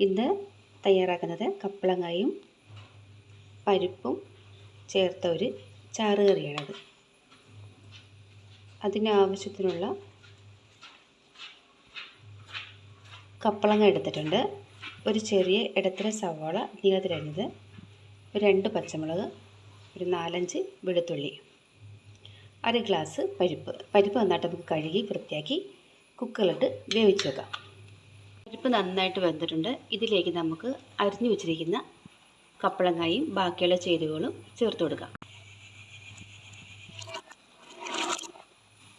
ഇന്ന് തയ്യാറാക്കുന്നത് കപ്പളങ്ങയും പരിപ്പും ചേർത്ത ഒരു ചാറ് കറിയാണത് അതിനാവശ്യത്തിനുള്ള കപ്പളങ്ങ എടുത്തിട്ടുണ്ട്. ഒരു ചെറിയ ഇടത്തര സവാള നീളത്തിലരിഞ്ഞത് ഒരു രണ്ട് പച്ചമുളക് ഒരു നാലഞ്ച് വെളുത്തുള്ളി അര ഗ്ലാസ് പരിപ്പ്. പരിപ്പ് നന്നായിട്ട് നമുക്ക് കഴുകി വൃത്തിയാക്കി കുക്കറിലിട്ട് വേവിച്ച് വെക്കാം. പരിപ്പ് നന്നായിട്ട് വെന്തിട്ടുണ്ട്. ഇതിലേക്ക് നമുക്ക് അരിഞ്ഞു വെച്ചിരിക്കുന്ന കപ്പളങ്ങായും ബാക്കിയുള്ള ചേരുവകളും ചേർത്ത് കൊടുക്കാം.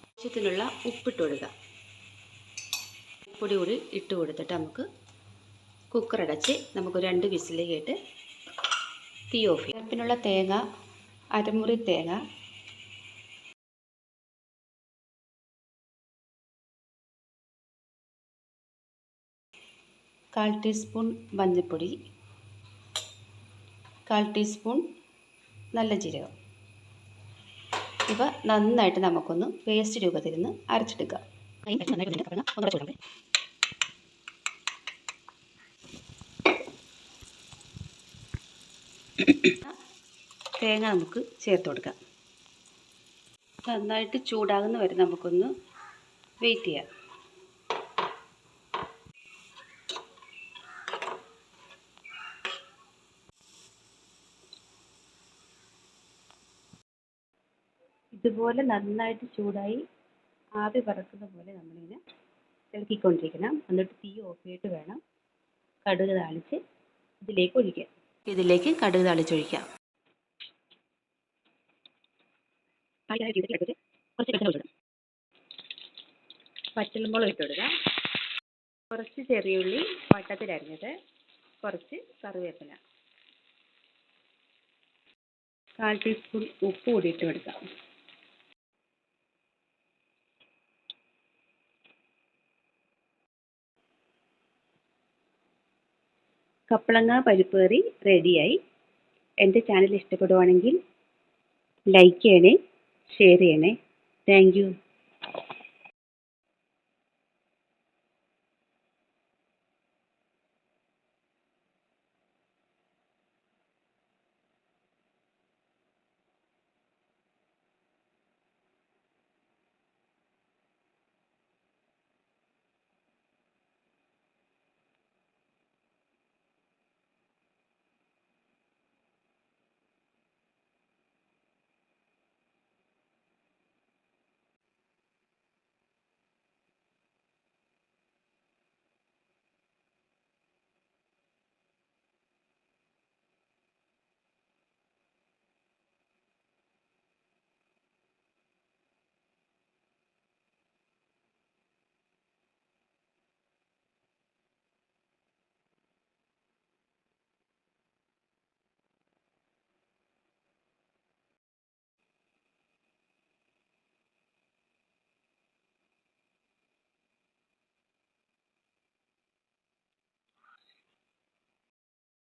ആവശ്യത്തിനുള്ള ഉപ്പിട്ട് കൊടുക്കുക ഉപ്പൊടി കൂടി ഇട്ട് കൊടുത്തിട്ട് നമുക്ക് കുക്കർ അടച്ച് നമുക്ക് രണ്ട് വിസിലേക്ക് ഇട്ട് തീ ഓഫ് ചെയ്യാം. പരിപ്പിനുള്ള തേങ്ങ അരമുറി തേങ്ങ കാൽ ടീസ്പൂൺ മഞ്ഞൾപ്പൊടി കാൽ ടീസ്പൂൺ നല്ല ജീരകം. ഇവ നന്നായിട്ട് നമുക്കൊന്ന് പേസ്റ്റ് നിന്ന് അരച്ചെടുക്കാം. തേങ്ങ നമുക്ക് ചേർത്ത് കൊടുക്കാം. നന്നായിട്ട് ചൂടാകുന്ന വരെ നമുക്കൊന്ന് വെയിറ്റ് ചെയ്യാം. ഇതുപോലെ നന്നായിട്ട് ചൂടായി ആവി പറക്കുന്ന പോലെ നമ്മളിങ്ങനെ ഇളക്കിക്കൊണ്ടിരിക്കണം. എന്നിട്ട് തീ ഓഫ് ചെയ്തിട്ട് വേണം കടുക് താളിച്ച് ഇതിലേക്ക് ഒഴിക്കാൻ. ഇതിലേക്ക് കടുക് താളിച്ചൊഴിക്കാം. കുറച്ച് പച്ചമുളക് ഇട്ട് കൊടുക്കാം. കുറച്ച് ചെറിയുള്ളി വട്ടത്തിലരിഞ്ഞത് കുറച്ച് കറിവേപ്പില. കാൽ ടീസ്പൂൺ ഉപ്പ് കൂടി ഇട്ട് കൊടുക്കാം. കപ്പളങ്ങ പരിപ്പ് കറി റെഡിയായി എന്റെ ചാനൽ ഇഷ്ടപ്പെടുവാണെങ്കിൽ ലൈക്ക് ചെയ്യണേ ഷെയർ ചെയ്യണേ. താങ്ക്